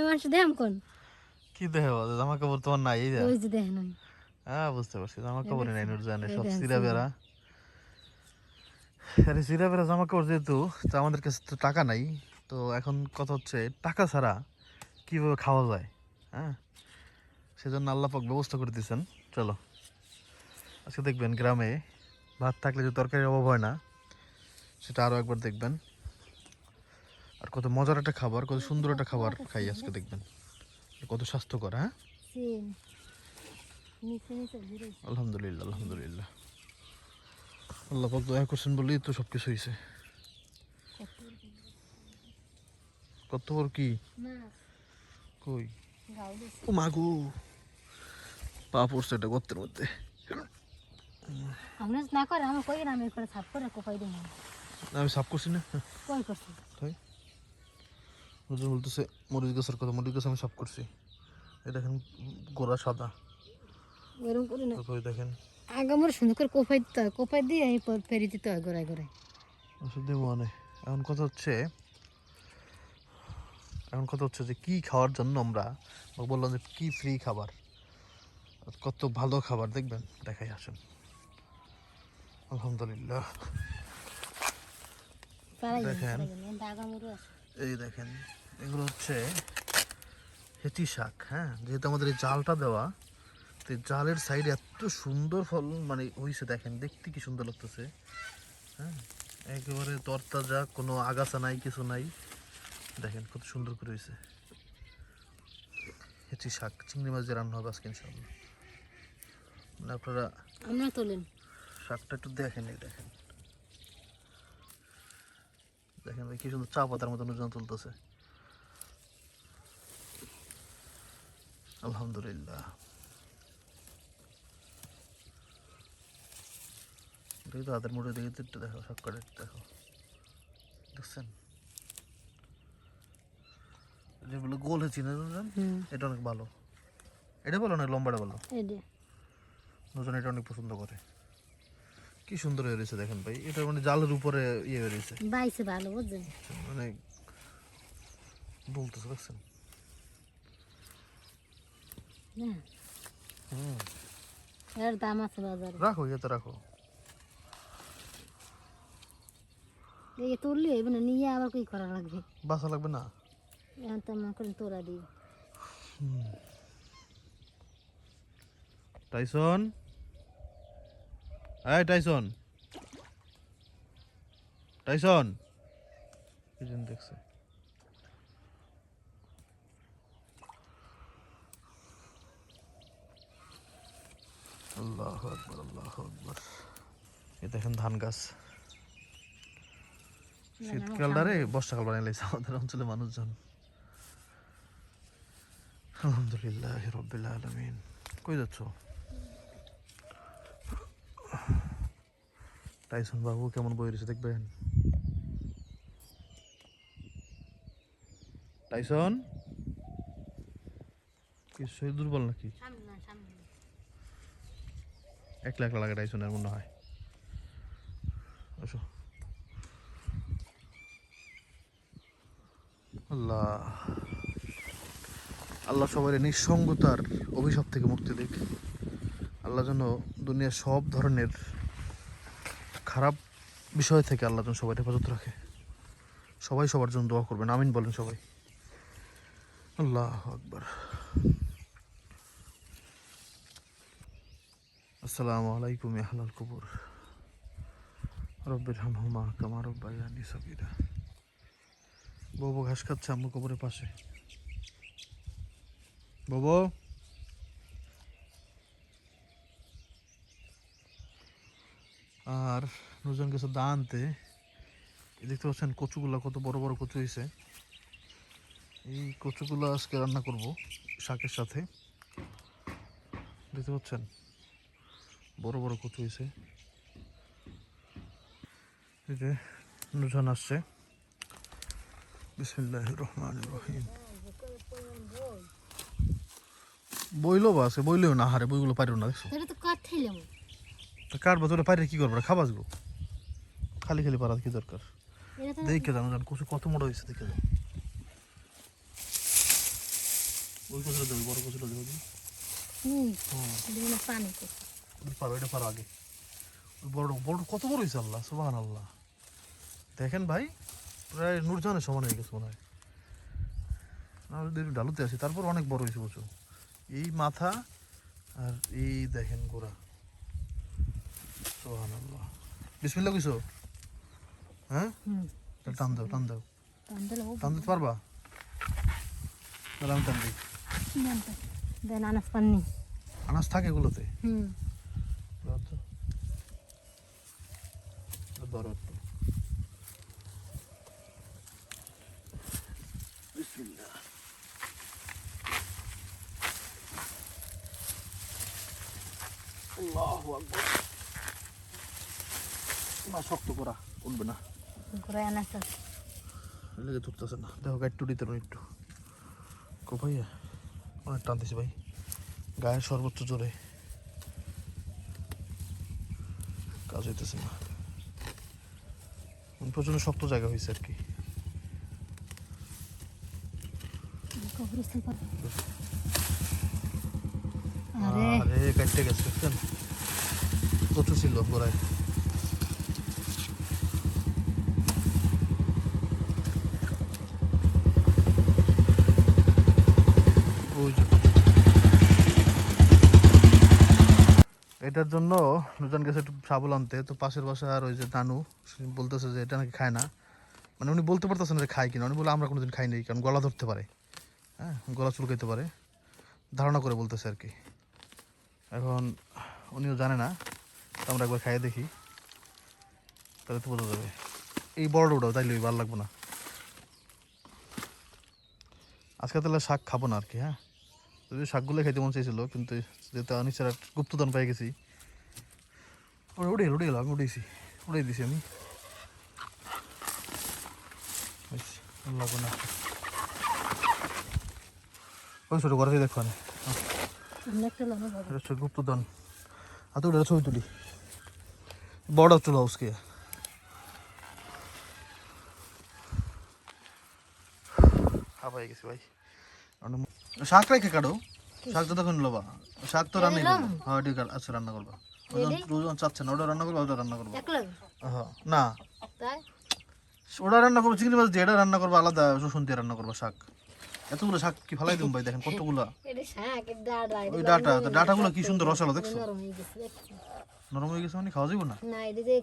মানুষ কোন কি জামা কাপড় তোমার নাই এই ওই যে হ্যাঁ বুঝতে পারছি জামা কাপড় নাই নুরজানের সব সিরা বেড়া। আরে সিরা বেড়া জামা কাপড় যেহেতু তো আমাদের কাছে তো টাকা নাই তো এখন কথা হচ্ছে টাকা ছাড়া কীভাবে খাওয়া যায় হ্যাঁ? সেজন্য আল্লাহ পাক ব্যবস্থা করে দিয়েছেন। চলো আজকে দেখবেন গ্রামে ভাত থাকলে যে তরকারির অভাব হয় না সেটা আরও একবার দেখবেন। আর কত মজার একটা খাবার কত সুন্দর একটা খাবার খাই আজকে দেখবেন। কত স্বাস্থ্যকর হ্যাঁ? আলহামদুলিল্লাহ আলহামদুলিল্লাহ। আল্লাহ পাক দয়া করছেন বলেই তো সব কিছু হয়েছে কত বড় কি? কই? ও মাগু পা পড়ছে এটা গর্তের মধ্যে। আমরা না করে আমরা কই না আমি করে সাফ করে কোপাই দিই না, আমি সাফ করছি না। কই করছি? হুজুর বলতেছে মরিচ গাছের কথা মরিচ গাছ আমি সাফ করছি। এই দেখেন গোড়া সাদা। এরকম করি না। তারপরে দেখেন। আগে আমার সুন্দর করে কোপাই দিতে হয় কোপাই দিয়ে এই পর ফেরি দিতে হয় গোড়ায় গোড়ায়। ওষুধ দেবো মানে। এখন কথা হচ্ছে এখন কথা হচ্ছে যে কি খাওয়ার জন্য আমরা বললাম যে কি ফ্রি খাবার কত ভালো খাবার দেখবেন দেখাই আসেন। আলহামদুলিল্লাহ। দেখেন। এই দেখেন এগুলো হচ্ছে হেঁচি শাক হ্যাঁ? যেহেতু আমাদের এই জালটা দেওয়া তো এই জালের সাইডে এত সুন্দর ফল মানে হয়েছে দেখেন দেখতে কি সুন্দর লাগতেছে হ্যাঁ? একেবারে তরতাজা কোনো আগাছা নাই কিছু নাই। দেখেন কত সুন্দর করে হয়েছে হেঁচি শাক চিংড়ি মাছ দিয়ে রান্না হবে আজকে ইনশাল্লাহ মানে আপনারা তোলেন। শাকটা একটু দেখেন এই দেখেন। দেখেন ভাই কি সুন্দর চা পাতার মতন ওজন তুলতেছে। আলহামদুলিল্লাহ। দেখি তো হাতের মুঠে দেখি একটু দেখো শক্করে একটু দেখো। দেখছেন? যেগুলো গোল হয়েছে না? হুম। এটা অনেক ভালো। এটা বলো না লম্বাটা বলো। নজন এটা অনেক পছন্দ করে। কি সুন্দর হয়ে রয়েছে দেখেন ভাই। এটা মানে জালের উপরে ইয়ে হয়ে রয়েছে। বাইছে ভালো বুঝছেন মানে বলতেছে দেখছেন? না। হুম। এর দাম আছে বাজারে। রাখো রাখো। এই তুললি না নিয়ে আবার কি করা লাগবে? বাসা লাগবে না? এখন তো মনে করেন তোরা দিই টাইসন? এই টাইসন টাইসন কি যেন দেখছে। আল্লাহ আকবর আল্লাহ আকবর। এই দেখেন ধান গাছ। শীতকালটারে বর্ষাকাল বানিয়ে লাইছে আমাদের অঞ্চলে মানুষজন। আলহামদুলিল্লাহ রবিল আলমিন। কই যাচ্ছ? টাইসন বাবু, কেমন বই রয়েছে দেখবেন? টাইসন কি দুর্বল নাকি? এক একলা লাগে টাইসনের মনে হয়। আসো। আল্লাহ। আল্লাহ সবাই নিঃসঙ্গতার অভিশাপ থেকে মুক্তি দিক। আল্লাহ যেন দুনিয়ার সব ধরনের খারাপ বিষয় থেকে আল্লাহ যেন সবাই হেফাজত রাখে। সবাই সবার জন্য দোয়া করবেন। আমিন বলেন সবাই। আল্লাহ আকবার। আসসালামু আলাইকুম আহলাল কবুর। রব্বির হামহুমা কামা রব্বায়ানি সাবিরা বউ ঘাস খাচ্ছে, আম্মু কবরের পাশে। ববো আর নুজন কিছু দা আনতে দেখতে পাচ্ছেন কচুগুলা কত বড় বড় কচু হয়েছে। এই কচুগুলো আজকে রান্না করব শাকের সাথে। দেখতে পাচ্ছেন? বড় বড় কচু হয়েছে। এই যে নুজন আসছে। বিসমিল্লাহ রহমান রহিম। বইলো বা আছে? বইলেও না হারে বইগুলো পারিও না, দেখছ? এটা তো কাঠাইলাম কার বছরে পারে কি করব? খাবাস গো খালি খালি পারা কি দরকার? দেখে জানো জান কচু কত মোটা হয়েছে দেখে যাও ওই কচুটা দেবো বড় কচুটা দেবো হ্যাঁ। পারো এটা পারো আগে। ওই বড় বড় কত বড় হয়েছে আল্লাহ সুবাহ আল্লাহ দেখেন ভাই প্রায় নূরজাহানের সমান হয়ে গেছে মনে হয়। ডালুতে আসি তারপর অনেক বড় হয়েছে কচু। এই মাথা আর এই দেখেন গোড়া। সুবাহ আল্লাহ কইছো? হ্যাঁ? তাহলে টান দাও টান দাও। টান দিতে পারবা? তাহলে আমি টান দিই। দেন আনাজ পাননি। আনাজ থাকে এগুলোতে? হুম। ধরো একটু। বিসমিল্লাহ। আল্লাহু আকবার। না শক্ত করা উঠবে না। লেগে ধরতেছে না। দেখো একটু। কো ভাইয়া অনেক টানতেছি ভাই। গায়ের সর্বোচ্চ জোরে। কাজ হইতেছে না। প্রচণ্ড শক্ত জায়গা হয়েছে আর কি। আরে কাটতে গেছে দেখছেন ছিল গোড়ায় ওই যে। এটার জন্য নুজান গেছে একটু সাবল আনতে। তো পাশের বাসা আর ওই যে নানু বলতেছে যে এটা নাকি খায় না। মানে উনি বলতে পারতেছেন যে খায় কিনা। উনি বলে, আমরা কোনোদিন খাই নাই, কারণ গলা ধরতে পারে। হ্যাঁ গলা চুলকাইতে পারে। ধারণা করে বলতেছে আর কি। এখন উনিও জানে না। তো আমরা একবার খাইয়ে দেখি। তাহলে তো বোঝা যাবে। এই বড় ওটাও তাইলে ভালো লাগবে না। আজকে তাহলে শাক খাব না আর কি হ্যাঁ? যদি শাকগুলো খাইতে মন চাইছিল, কিন্তু যেহেতু একটা গুপ্তদান পাই গেছি উঠে গেল উঠে গেল আমি উঠেছি উঠে দিছি আমি লাগবে না। ওই ছোটো ঘরে দেখো গুপ্তদান ছবি তুলি। বড় চুলা উসকে হাবাই গেছি ভাই। শাক রেখে কাটো। শাক তো তখন লোবা। শাক তো হ্যাঁ ঠিক আছে আচ্ছা রান্না করবা। চাচ্ছে না ওটা রান্না করব ওটা রান্না করব। হ্যাঁ না। ওটা রান্না করব চিংড়ি মাছ দিয়ে এটা রান্না করব আলাদা রসুন দিয়ে রান্না করব শাক। এতগুলো শাক কি ফালাই দিন ভাই দেখেন কতগুলো। এটা শাক এটা ডাটা ওই ডাটা ডাটাগুলো কি সুন্দর রসালো দেখছ? নরম হয়ে গেছে মানে খাওয়া যাবে না? না এটা যে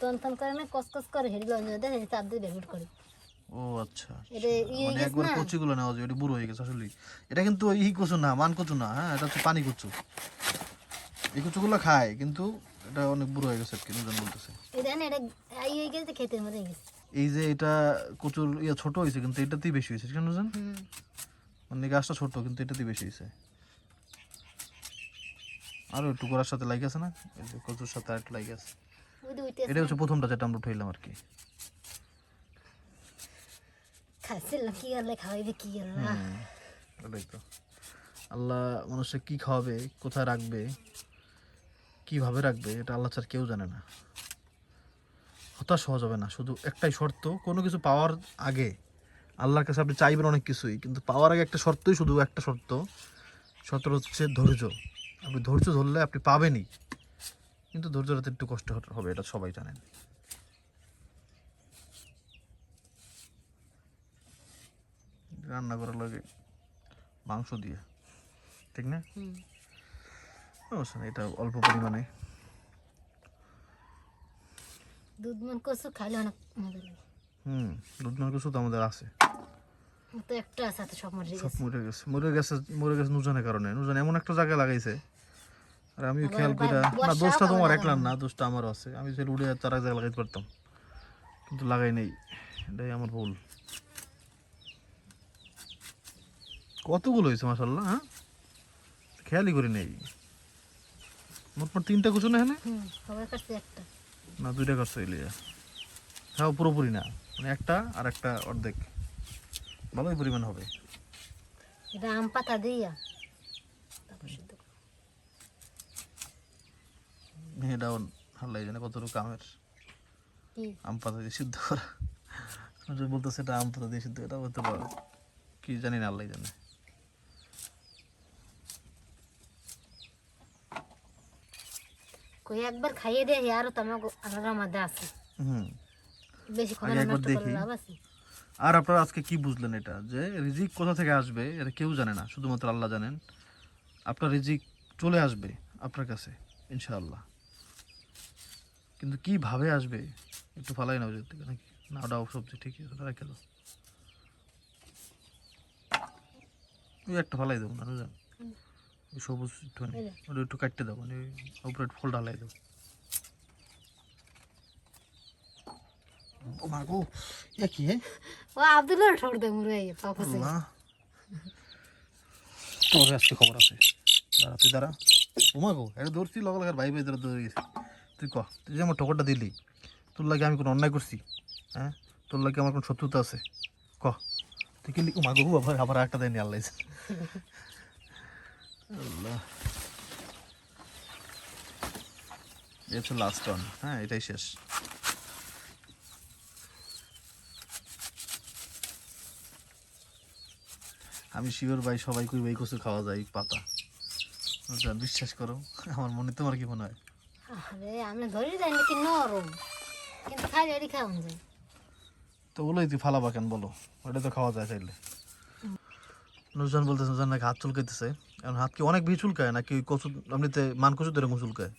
টন টন করে না কসকস করে হেঁটে লঞ্চ দেন চাপ দিয়ে বের করে। ও আচ্ছা এটা ইয়ে মানে একবার নেওয়া যায় এটা বুড়ো হয়ে গেছে আসলে এটা কিন্তু ই কচু না মান কচু না হ্যাঁ এটা হচ্ছে পানি কচু। এই কচুগুলো খায় কিন্তু এটা অনেক বুড়ো হয়ে গেছে আর কি নুজন বলতেছে। এই যে এটা কচুর ইয়ে ছোট হয়েছে কিন্তু এটাতেই বেশি হয়েছে কেন হুম। মানে গাছটা ছোট কিন্তু এটাতেই বেশি হয়েছে। আরও একটু গোড়ার সাথে লাগে আছে না? এই যে কচুর সাথে আর লাগে আছে। এটা হচ্ছে প্রথমটা যেটা আমরা উঠাইলাম আর কি। খাচ্ছিলাম কি আল্লাহ খাওয়াইবে কি আল্লাহ ওটাই তো। আল্লাহ মানুষকে কি খাওয়াবে কোথায় রাখবে? কীভাবে রাখবে এটা আল্লাহ ছাড়া কেউ জানে না। হতাশ হওয়া যাবে না, শুধু একটাই শর্ত, কোনো কিছু পাওয়ার আগে আল্লাহর কাছে আপনি চাইবেন অনেক কিছুই, কিন্তু পাওয়ার আগে একটা শর্তই শুধু একটা শর্ত। শর্ত হচ্ছে ধৈর্য। আপনি ধৈর্য ধরলে আপনি পাবেনই, কিন্তু ধৈর্য রাতে একটু কষ্ট হবে, এটা সবাই জানেন। রান্না করার লাগে মাংস দিয়ে, ঠিক না? না, এটা অল্প পরিমাণে। দুধ মন কচু খাইলে অনেক মজা লাগে। হুম দুধ আমাদের আছে। তো একটা আছে সব মরে সব গেছে। মরে গেছে। মরে গেছে মরে গেছে নুজানের কারণে। নুজান এমন একটা জায়গায় লাগাইছে। আর আমিও খেয়াল করে না দোষটা তোমার একলার না দোষটা আমারও আছে। আমি উড়ে তার লাগাইতে পারতাম। কিন্তু লাগাই নেই। এটাই আমার ভুল। কতগুলো হয়েছে মাসাল্লাহ হ্যাঁ? খেয়ালই করি নেই। মোটমাট তিনটা কুচু না এখানে একটা। না দুইটা কাজ হইলে। হ্যাঁ পুরোপুরি না। মানে একটা আর একটা অর্ধেক। ভালোই পরিমাণ হবে। এটা আম পাতা দিয়া। এটাও হাল্লাই জানে কতটুকু আমের আম পাতা দিয়ে সিদ্ধ করা। বলতেছে এটা আম পাতা দিয়ে সিদ্ধ এটা হতে পারে কি জানি না আল্লাহ জানে। কই একবার খাইয়ে আরও তো আমার আমার মধ্যে আছে। হুম। বেশি দেখি। আর আপনারা আজকে কি বুঝলেন এটা? যে রিজিক কোথা থেকে আসবে এটা কেউ জানে না শুধুমাত্র আল্লাহ জানেন। আপনার রিজিক চলে আসবে আপনার কাছে ইনশাআল্লাহ। কিন্তু কীভাবে আসবে একটু ফালাই না ওদের থেকে নাকি? না ওটাও সবজি ঠিকই আছে ওটা রেখে দাও। একটা ফালাই দেবো না ওই সবুজ ওটা একটু কাটতে দেবো মানে উপরে ফুল ঢালাই দেবো ও কি ও আব্দুল্লাহ দে মুরে তোর আজকে খবর আছে। দাঁড়া তুই দাঁড়া। গো এটা লগা লাগার ভাই ভাই ধরে ধরে গেছি। তুই ক তুই যে আমার ঠোকরটা দিলি তোর লাগে আমি কোনো অন্যায় করছি হ্যাঁ? তোর লাগে আমার কোনো শত্রুতা আছে। ক তুই কি লিখো মাগো আবার আবার একটা দেয়নি আল্লাহ। আল্লাহ। হচ্ছে লাস্ট হ্যাঁ এটাই শেষ। আমি শিওর ভাই সবাই কই এই কচু খাওয়া যায় পাতা। বুঝলা, বিশ্বাস করো আমার মনে তোমার কি মনে হয়? আরে ধরি যাই নাকি নরম। কিন্তু খাই এডি খাওয়া যায়। তো বলোই তুই ফালাবা কেন বলো? ওটা তো খাওয়া যায় চাইলে নুরজান বলতেছে নুরজান নাকি হাত চুলকাইতেছে। এখন হাত কি অনেক বেশি চুলকায় নাকি ওই কচু এমনিতে মান কচু তো এরকম চুলকায়?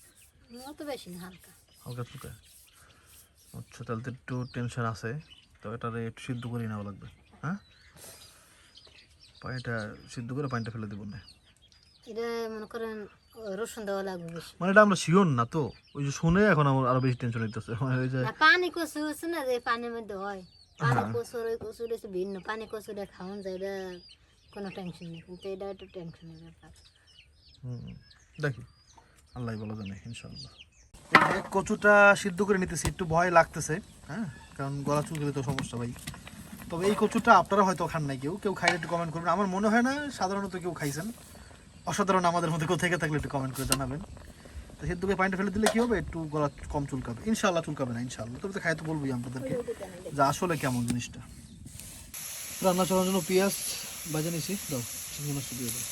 অত বেশি না হালকা। হালকা চুলকায়? আচ্ছা তাহলে তো একটু টেনশন আছে। তো এটারে একটু সিদ্ধ করে নেওয়া লাগবে। হ্যাঁ? পানিটা সিদ্ধ করে পানিটা ফেলে দেবো না। এটা মনে করেন রসুন দেওয়া লাগবে মানে এটা আমরা শিওর না তো। ওই যে শুনে এখন আমার আরও বেশি টেনশন হইতেছে। মানে ওই যে পানি কচু না যে পানির মধ্যে হয়। পানি হ্যাঁ। কচুর ওই কচুর ভিন্ন। পানি কচুটা খাওয়ান যায় এটা কোনো টেনশন নেই, কিন্তু এটা একটু টেনশনের ব্যাপার। দেখি, আল্লাহ বলো জানে, ইনশাআল্লাহ। কচুটা সিদ্ধ করে নিতেছি, একটু ভয় লাগতেছে হ্যাঁ? কারণ গলা চুলকে তো সমস্যা ভাই। তবে এই কচুটা আপনারা হয়তো খান নাই কেউ কেউ খাইলে একটু কমেন্ট করবেন। আমার মনে হয় না, সাধারণত কেউ খাইছেন। অসাধারণ আমাদের মধ্যে কেউ থেকে থাকলে একটু কমেন্ট করে জানাবেন। তো সিদ্ধ করে পানিটা ফেলে দিলে কি হবে? একটু গলা কম চুলকাবে। ইনশাআল্লাহ চুলকাবে না, ইনশাআল্লাহ। তবে তো খাই তো বলবোই আপনাদেরকে, যে আসলে কেমন জিনিসটা। রান্না চলার জন্য পেঁয়াজ বাজে নিছি দাও, চিংড়ি মাছটা দিয়ে দাও।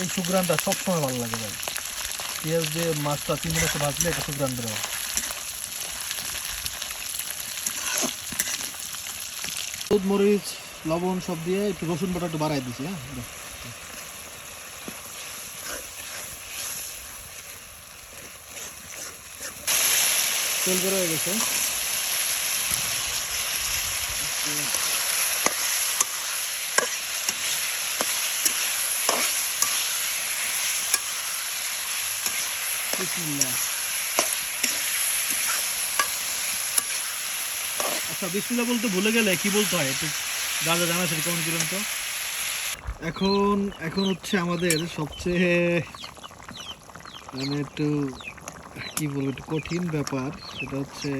এই সুগ্রানটা সবসময় ভালো লাগে ভাই। পেঁয়াজ দিয়ে মাছটা তিন মিনিট ভাজলে একটা সুগ্রান বেরোয় মরিচ লবণ সব দিয়ে একটু রসুন বাটা একটু বাড়াই দিছি হ্যাঁ? তেল বের হয়ে গেছে। আচ্ছা বিসমিল্লাহ বলতে ভুলে গেলে কি বলতে হয়? একটু যা জানা সেটা কমেন্ট করুন তো? এখন এখন হচ্ছে আমাদের সবচেয়ে মানে একটু কি বলব একটু কঠিন ব্যাপার সেটা হচ্ছে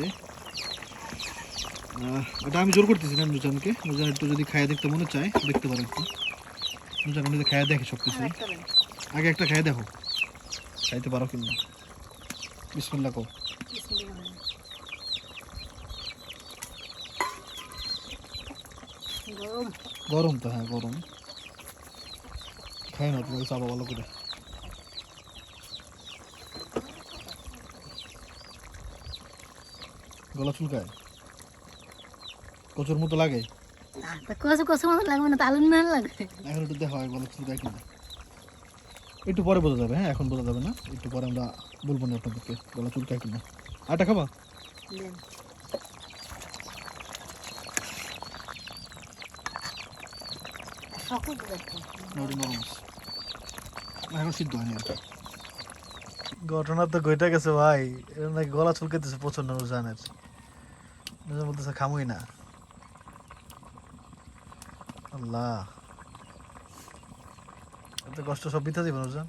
ওটা আমি জোর করতেছি না নুজানকে। নুজান একটু যদি খাইয়ে দেখতে মনে চায় দেখতে পারো একটু। নুজান যদি খাইয়ে দেখে সব কিছু আগে একটা খাইয়ে দেখো। খাইতে পারো কিনা? বিসমিল্লাহ কো বিসমিল্লাহ বলেন। গরম তো হ্যাঁ গরম। খাই না তোমাকে চাপা ভালো করে। গলা চুলকায়? কচুর মতো লাগে? কচু কচু মতো লাগবে না তালুন না লাগবে। এখন একটু দেখা হয় গলা চুলকায় কিনা। একটু পরে বোঝা যাবে হ্যাঁ এখন বোঝা যাবে না। একটু পরে আমরা বলব না আপনাদেরকে গলা চুলকায় কিনা। আটা খাবা দেন সকল দেখতে নরম নরম আছে। এখন সিদ্ধ হয়নি ঘটনা তো ঘটে গেছে ভাই। এর নাকি গলা চুলকাইতেছে প্রচণ্ড নুজানের। নুজান বলতেছে খামুই না। আল্লাহ। এত কষ্ট সব বিতা দিব নুজান?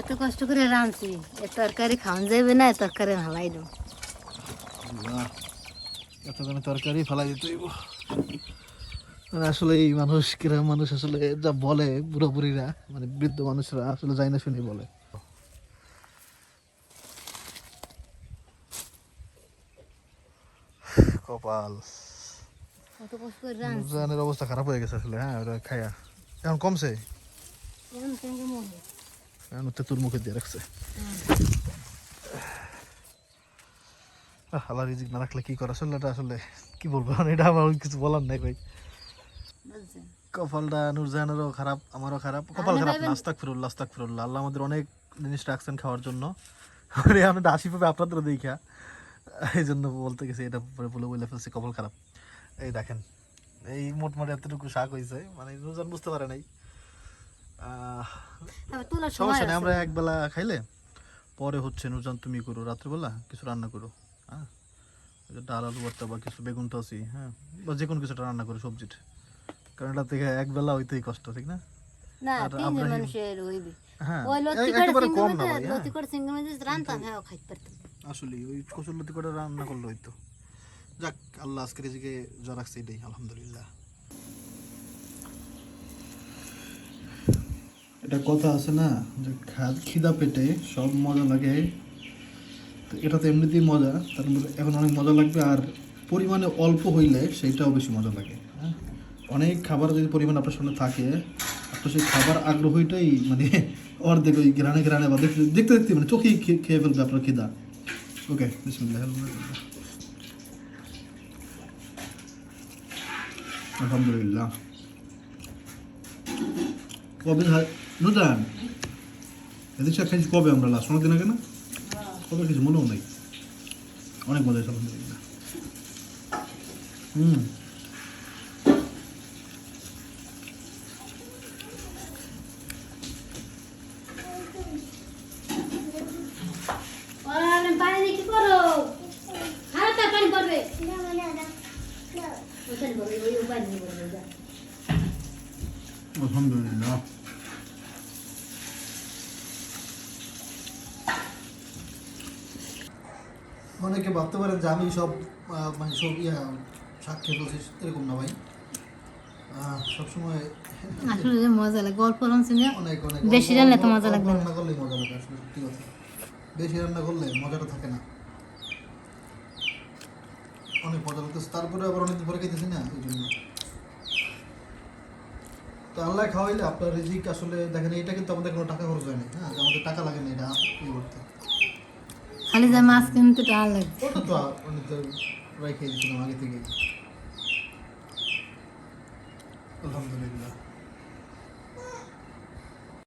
এত কষ্ট করে রাঁধছি। এ তরকারি খাওয়ান যাবে না এ তরকারি হালাই দেবো। এতখানি তরকারি ফেলাই দিতে হইব। মানে আসলে এই মানুষ কীরকম মানুষ আসলে যা বলে বুড়োবুড়িরা মানে বৃদ্ধ মানুষরা আসলে যাই না শুনি বলে। কপাল। নুরজানের অবস্থা খারাপ হয়ে গেছে আসলে হ্যাঁ ওটা খাইয়া এখন কমছে? এখন মনে মুখে। দিয়ে রাখছে। আল্লাহ রিজিক না রাখলে কি করে? আসলে এটা আসলে কি বলব? এটা আমার কিছু বলার নাই ভাই। কপালটা নুরজাহানেরও খারাপ আমারও খারাপ। কপাল খারাপ নাস্তাক আস্তাক আল্লাহ আমাদের অনেক জিনিস রাখছেন খাওয়ার জন্য। আমরা পাবে আপনাদের দেখা এই জন্য বলতে গেছি এটা পরে বলে বলে ফেলছি কপাল খারাপ। এই দেখেন এই মোটমাটি এতটুকু শাক হয়েছে মানে নুরজান বুঝতে পারে নাই। সমস্যা নেই। আমরা একবেলা খাইলে পরে হচ্ছে নুরজান তুমি করো রাত্রিবেলা কিছু রান্না করো হ্যাঁ? ডাল আলু ভর্তা বা কিছু বেগুন তো আছি হ্যাঁ? বা যে কোনো কিছুটা রান্না করো সবজিটা কারণ এটা থেকে একবেলা হইতেই কষ্ট ঠিক না? না তিনজন মানুষের হইবে। হ্যাঁ ওই লতি করে কম না ভাই হ্যাঁ। লতি করে সিঙ্গেল মধ্যে রান্তাম হ্যাঁ খাইতে পারতাম আসলে ওই কচুর লতি করে রান্না করলে হইতো। যাক আল্লাহ আজকে রেজিকে যা রাখছে এটাই আলহামদুলিল্লাহ। এটা কথা আছে না যে খা- খিদা পেটে সব মজা লাগে। তো এটা তো এমনিতেই মজা তার মধ্যে এখন অনেক মজা লাগবে আর পরিমাণে অল্প হইলে সেইটাও বেশি মজা লাগে। অনেক খাবার যদি পরিমাণ আপনার সামনে থাকে, আপনার সেই খাবার আগ্রহীটাই মানে অর্ধেক ওই গ্রানে গ্রানে বা দেখতে দেখতে দেখতে মানে চোখেই খেয়ে ফেলবে আপনার খিদা। ওকে আলহামদুলিল্লাহ। কবে নুদান এদের সাথে খাইছি কবে আমরা লাস্ট অনেক দিন আগে না? কবে কিছু মনেও নাই। অনেক মজা হয়েছে, আলহামদুলিল্লাহ। হুম পানি দিয়ে কি করো হালকা পানি পড়বে ওখানে পড়বে, ওই ওই পানি দিয়ে পড়বে, যা। আলহামদুলিল্লাহ অনেকে ভাবতে পারেন যে আমি সব মানে সব ইয়া শাক খেয়ে এরকম না ভাই। সবসময় আসলে মজা লাগে গল্প অনেক অনেক বেশি রান্না তো মজা লাগবে না। করলেই মজা লাগে আসলে সত্যি কথা। বেশি রান্না করলে মজাটা থাকে না। অনেক মজা লাগতেছে তারপরে আবার অনেকদিন পরে খাইতেছি না এই জন্য। তো আল্লাহ খাওয়াইলে আপনার রিজিক আসলে দেখেন এটা কিন্তু আমাদের কোনো টাকা খরচ হয়নি হ্যাঁ? আমাদের টাকা লাগে না এটা করতে খালি যে মাছ কিনতে টাকা লাগবে। ওটা তো রেখে দিয়েছিলাম আগে থেকে আলহামদুলিল্লাহ